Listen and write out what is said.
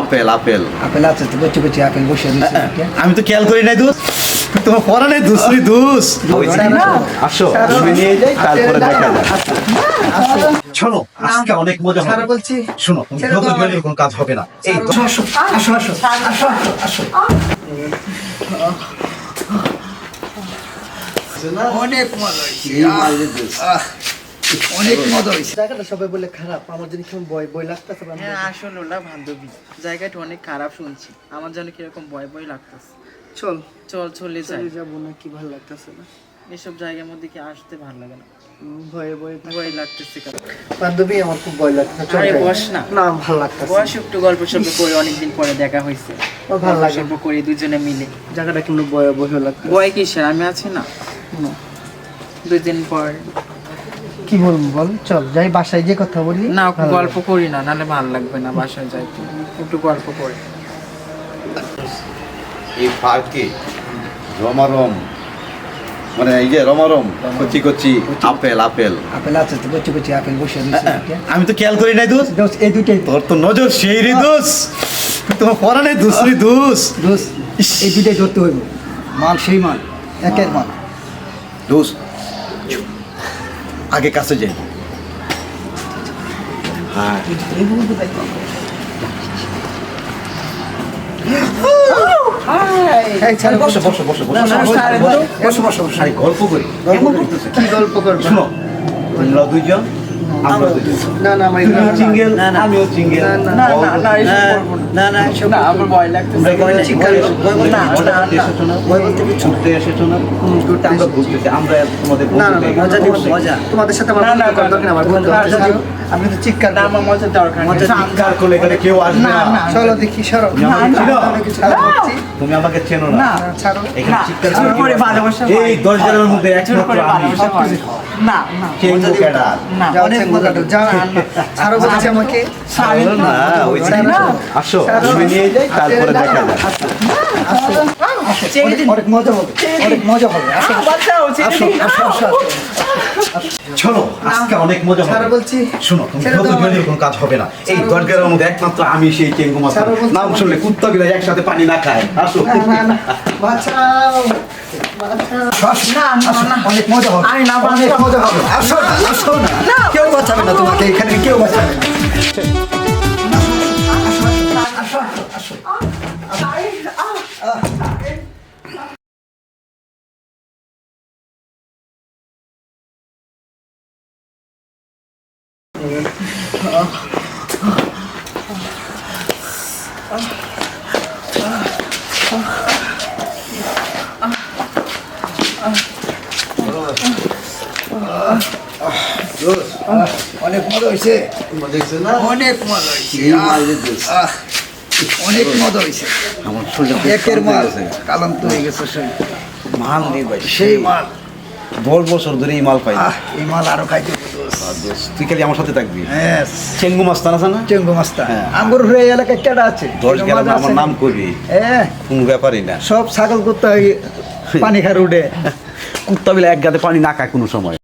Apple apple. Apple আছে তো বচ্চে বচ্চে apple বসে আমি তো খেয়াল করি নাই দোষ তোমার পড়া নেই দুসরি দুস আসো তুমি নিয়ে যাই তারপরে দেখা যাক শোনো আজকে অনেক মজা হবে। বলছি। শোনো তুমি কোনো কাজ হবে না। এই আসো আসো আসো আসো আসো অনেক মজা হয়েছে। অনেক মজা হয়েছে। জায়গাটা সবাই বলে খারাপ আমার কেমন লাগতেছে হ্যাঁ আসলে না বান্ধবী। জায়গাটা অনেক খারাপ শুনছি। আমার যেন কীরকম ভয় ভয় লাগতেছে। চল। চল চলে যাই। যাব না কি ভালো লাগতেছে না। এসব জায়গার মধ্যে কি আসতে ভালো লাগে না? ভয়ে ভয়ে ভয় লাগতেছে বান্ধবী আমার খুব ভয় লাগতেছে চল আরে বস না। না ভালো লাগতেছে বয়স একটু গল্প সল্প করে অনেকদিন পরে দেখা হয়েছে। ভালো গল্প লাগে সল্প করি দুজনে মিলে। জায়গাটা কেমন ভয় ভয় লাগছে ভয় কিসের? আমি আছি না। দুই দিন পর। কি বলব বল? চল যাই বাসায় যে কথা বলি। না গল্প করি না নাহলে ভালো লাগবে না বাসায় যাই একটু গল্প করি। এই পার্কে রমারম মানে এই যে রমারম কচি কচি আপেল আপেল। আপেল আছে তো বচ্চে বচ্চে আপেল বসে আমি তো খেয়াল করি নাই দোষ দোস্ত, এই দুটাই তোর তো নজর সেই রে দোষ তোমার পড়া নেই দুসরি দুস দোস্ত এই দুটাই ধরতে হইব। মাল সেই মাল একের মাল। দোষ আগে কাছে যাই হ্যাঁ গল্প করি গল্প করতেছে। কি গল্প করব? শোনো তোমরা দুইজন আমরা দুইজন না না আমার তুমিও এগুলো- সিঙ্গেল না, না। আমিও সিঙ্গেল না, না, না না না না না এসব না আমার ভয় লাগতেছে তোমরা এখানে ভয় চিৎকার লাগতেছে। করো, ভয় বলতে না, ঘুরতে না, না। এসেছ না? ঘুরতে আমরা ঘুরতেছি, আমরা তোমাদের না, না, বন্ধু না, হয়ে মজা গেছি। মজা। তোমাদের সাথে আমার না, না, বন্ধু করার দরকার আমার বন্ধু না, আছে। না, আমি তো চিৎকার না আমার মজার দরকার মজা চিৎকার করলে এখানে কেউ আসবে না। চলো দেখি সরো। তুমি আমাকে চেনো না না। ছাড়ো এখানে চিৎকার করে? ভালোবাসা এই হয়। দশ জনের মধ্যে একমাত্র আমি না না না যাও, অনেক মজা দাও, যাও। ছাড়ো বলছি আমাকে না ওই না। আসো তুমি নিয়ে যাই তারপরে দেখা যাক অনেক মজা হবে অনেক মজা হবে। আসো। আসো। আসো আসো চলো আজকে অনেক মজা হবে। বলছি। শোনো তুমি। কোনো কাজ হবে না। এই দরগারের মধ্যে একমাত্র আমি সেই চেঙ্গু মাছ নাম। শুনলে কুত্তা গিলা একসাথে পানি না খায়। আসো। বাঁচাও। অনেক মজা হবে। অনেক। মজা হবে। আসো না আসো না কেউ বাঁচাবে না তোমাকে এখানে কেউ বাঁচাবে না। অনেক মজা হয়েছে। অনেক মজা হয়েছে। অনেক মজা হয়েছে। আমার সোজা একের মাল কালান্ত হয়ে গেছে সেই মাল নেই ভাই সেই মাল। বল বছর ধরে এই মাল পাই। এই মাল আরও খাইতে তুই খালি আমার সাথে থাকবি। হ্যাঁ চেঙ্গু মাছ তানা না? চেঙ্গু মাস্তা হ্যাঁ। আঙ্গুর হয়ে এলাকায় কেডা আছে? দশ গেলাম আমার নাম করবি হ্যাঁ। কোনো ব্যাপারই না। সব ছাগল করতে হয় পানি খার উঠে কুত্তা বিলে এক গাতে পানি না খায় কোনো সময়।